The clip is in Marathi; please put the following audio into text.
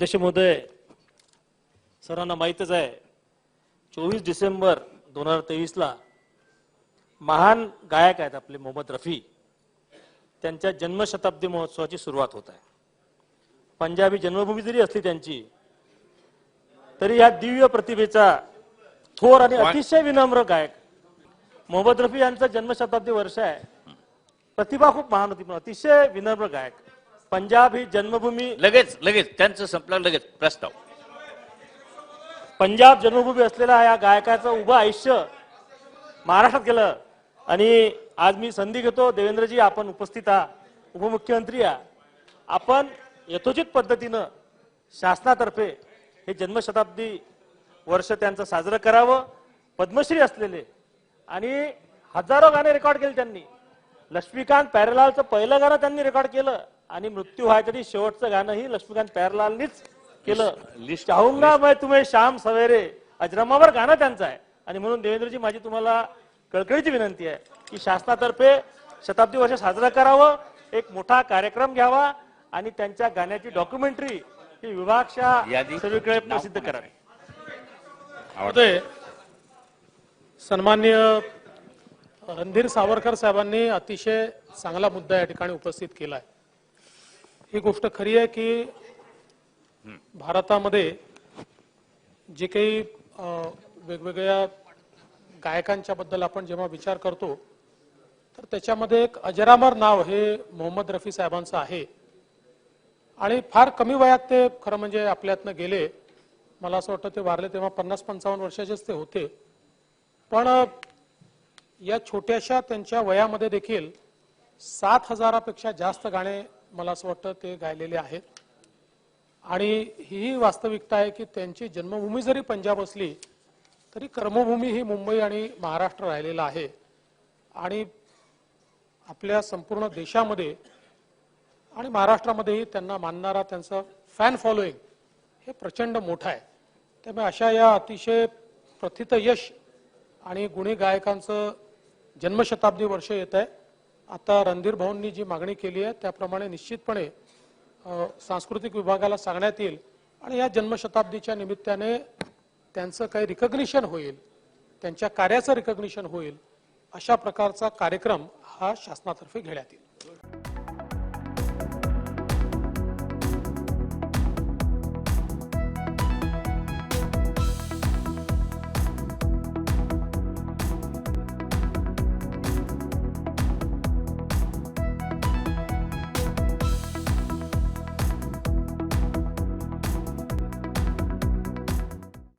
अध्यक्ष महोदय सर्वांना माहीतच आहे चोवीस डिसेंबर दोन हजार तेवीसला महान गायक आहेत आपले मोहम्मद रफी. त्यांच्या जन्मशताब्दी महोत्सवाची सुरुवात होत आहे. पंजाबी जन्मभूमी जरी असली त्यांची तरी या दिव्य प्रतिभेचा थोर आणि अतिशय विनम्र गायक मोहम्मद रफी यांचं जन्मशताब्दी वर्ष आहे. प्रतिभा खूप महान होती पण अतिशय विनम्र गायक. पंजाब ही जन्मभूमी. लगेच लगेच त्यांचं संपलं लगेच प्रस्ताव. पंजाब जन्मभूमी असलेल्या या गायकाचं उभं आयुष्य महाराष्ट्रात गेलं. आणि आज मी संधी घेतो. देवेंद्रजी आपण उपस्थित आहात. उपमुख्यमंत्री आहात. आपण यथोचित पद्धतीनं शासनातर्फे हे जन्मशताब्दी वर्ष त्यांचं साजरं करावं. पद्मश्री असलेले आणि हजारो गाणे रेकॉर्ड केले त्यांनी. लक्ष्मीकांत प्यारेलालचं पहिलं गाणं त्यांनी रेकॉर्ड केलं. आणि मृत्यू व्हायच्या आधी शेवटचं गाणंही लक्ष्मीकांत प्यारेलालनीच केलं. लिस्ट- चाहूंगा मैं तुम्हें शाम सवेरे अजरामावर गाणं त्यांचं आहे. आणि म्हणून देवेंद्रजी माझी तुम्हाला कळकळीची विनंती आहे की शासनातर्फे शताब्दी वर्ष साजरं करावं एक मोठा कार्यक्रम घ्यावा आणि त्यांच्या गाण्याची डॉक्युमेंटरी ही विभागच्या सगळीकडे प्रसिद्ध करावी. सन्मान्य रणधीर सावरकर साहेबांनी अतिशय चांगला मुद्दा या ठिकाणी उपस्थित केला आहे ही गोष्ट खरी आहे की भारतामध्ये जे काही वेगवेगळ्या गायकांच्या बद्दल आपण जेव्हा विचार करतो तर त्याच्यामध्ये एक अजरामर नाव हे मोहम्मद रफी साहेबांचं आहे. आणि फार कमी वयात ते खरं म्हणजे आपल्यातनं गेले. मला असं वाटतं ते वारले तेव्हा पन्नास पंचावन्न वर्षाचेच ते होते. पण या छोट्याशा त्यांच्या वयामध्ये देखील सात हजारापेक्षा जास्त गाणे मला असं वाटतं ते गायलेले आहेत. आणि ही वास्तविकता आहे की त्यांची जन्मभूमी जरी पंजाब असली तरी कर्मभूमी ही मुंबई आणि महाराष्ट्र राहिलेला आहे. आणि आपल्या संपूर्ण देशामध्ये आणि महाराष्ट्रामध्येही त्यांना मानणारा त्यांचं फॅन फॉलोईंग हे प्रचंड मोठं आहे. त्यामुळे अशा या अतिशय प्रथित यश आणि गुणी गायकांचं जन्मशताब्दी वर्ष येत आहे. आता रणधीर भाऊंनी जी मागणी केली आहे त्याप्रमाणे निश्चितपणे सांस्कृतिक विभागाला सांगण्यात येईल आणि या जन्मशताब्दीच्या निमित्ताने त्यांचं काही रिकग्निशन होईल त्यांच्या कार्याचं रिकग्निशन होईल अशा प्रकारचा कार्यक्रम हा शासनातर्फे घेण्यात येईल.